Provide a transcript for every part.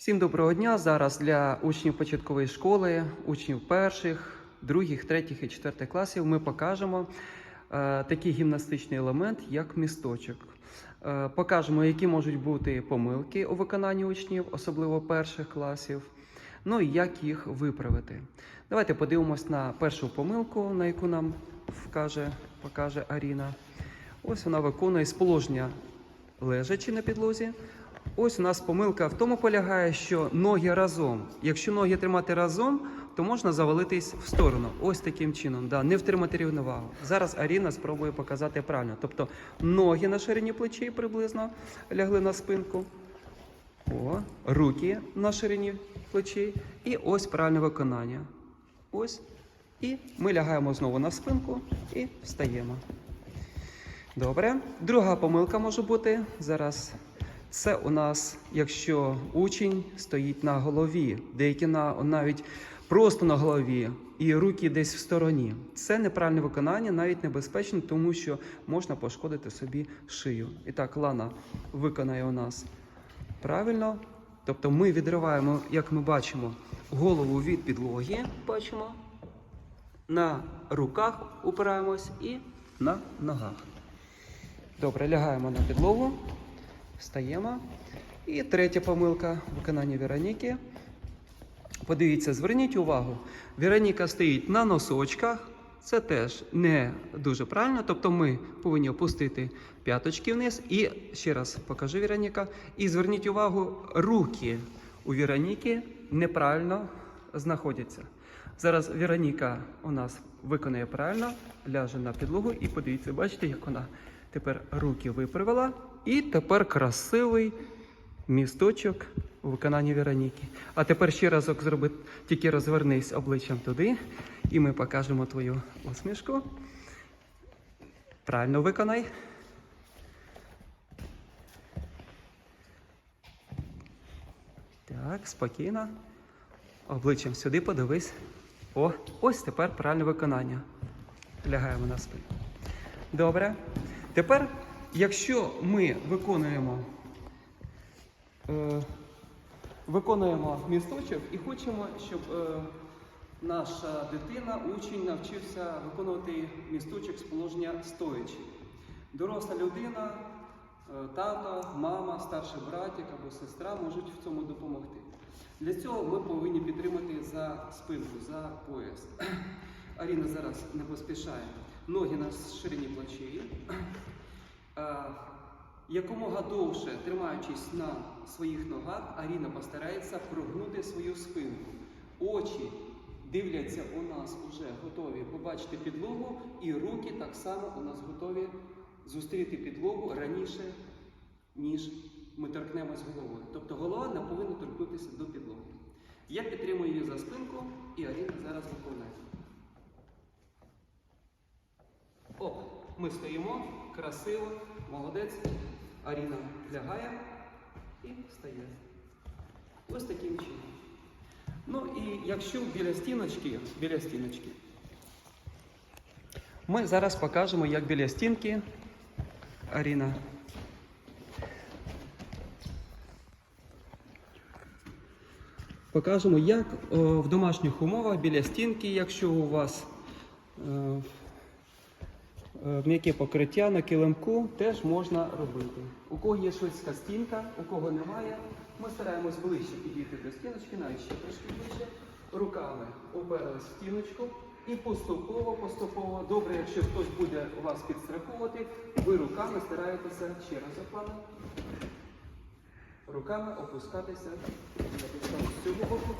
Всім доброго дня! Зараз для учнів початкової школи, учнів перших, других, третіх і четвертих класів ми покажемо е, такий гімнастичний елемент, як місточок. Е, покажемо, які можуть бути помилки у виконанні учнів, особливо перших класів, ну і як їх виправити. Давайте подивимось на першу помилку, на яку нам вкаже, покаже Аріна. Ось вона виконує з положення лежачи на підлозі. Ось у нас помилка в тому полягає, що ноги разом. Якщо ноги тримати разом, то можна завалитись в сторону. Ось таким чином, да, не втримати рівновагу. Зараз Аріна спробує показати правильно. Тобто ноги на ширині плечей приблизно лягли на спинку. О, руки на ширині плечей. І ось правильне виконання. Ось. І ми лягаємо знову на спинку і встаємо. Добре. Друга помилка може бути зараз. Це у нас, якщо учень стоїть на голові, деякі на, навіть просто на голові і руки десь в стороні. Це неправильне виконання, навіть небезпечно, тому що можна пошкодити собі шию. І так, Лана виконає у нас правильно. Тобто ми відриваємо, як ми бачимо, голову від підлоги, бачимо, на руках упираємось і на ногах. Добре, лягаємо на підлогу, встаємо. І третя помилка виконання Вероніки. Подивіться, зверніть увагу, Вероніка стоїть на носочках. Це теж не дуже правильно. Тобто ми повинні опустити п'яточки вниз. І ще раз покажу Вероніка. І зверніть увагу, руки у Вероніки неправильно знаходяться. Зараз Вероніка у нас виконає правильно, ляже на підлогу і подивіться, бачите, як вона тепер руки виправила. І тепер красивий місточок у виконанні Вероніки. А тепер ще разок зроби, тільки розвернись обличчям туди, і ми покажемо твою усмішку. Правильно виконай. Так, спокійно. Обличчям сюди подивись. О, ось тепер правильне виконання. Лягаємо на спину. Добре. Тепер, якщо ми виконуємо, е, виконуємо місточок і хочемо, щоб е, наша дитина, учень навчився виконувати місточок з положення стоячи. Доросла людина, е, тато, мама, старший братик або сестра можуть в цьому допомогти. Для цього ми повинні підтримати за спинку, за пояс. Аріна зараз не поспішає. Ноги на ширині плечей. Е, Якомога довше тримаючись на своїх ногах, Аріна постарається прогнути свою спинку. Очі дивляться у нас уже готові побачити підлогу, і руки так само у нас готові зустріти підлогу раніше, ніж ми торкнемось головою. Тобто голова не повинна торкнутися до підлоги. Я підтримую її за спинку, і Аріна зараз виконає. Ми стоїмо, красиво, молодець. Аріна лягає і встає. Ось таким чином. Ну і якщо біля стіночки, біля стіночки, ми зараз покажемо, як біля стінки Аріна. Покажемо, як е, в домашніх умовах біля стінки, якщо у вас е, Е, М'яке покриття на килимку теж можна робити. У кого є швидка стінка, у кого немає, ми стараємось ближче підійти до стіночки, навіть ще трошки ближче. Руками оперлись в стіночку і поступово, поступово, добре, якщо хтось буде вас підстраховувати, ви руками стараєтеся ще раз оплана. Руками опускатися з цього боку.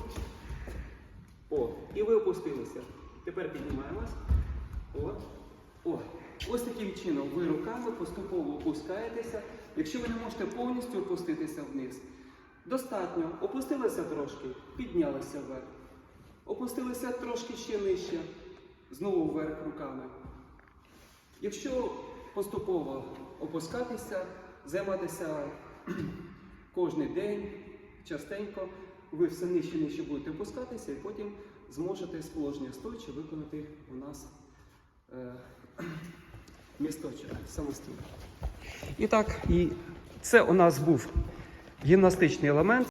О, і ви опустилися. Тепер піднімаємось. О. О, ось таким чином ви руками поступово опускаєтеся. Якщо ви не можете повністю опуститися вниз, достатньо. Опустилися трошки, піднялися вверх. Опустилися трошки ще нижче, знову вверх руками. Якщо поступово опускатися, займатися кожен день, частенько, ви все нижче нижче будете опускатися і потім зможете з положення стоячи виконати у нас місточок самостійно. І так, і це у нас був гімнастичний елемент.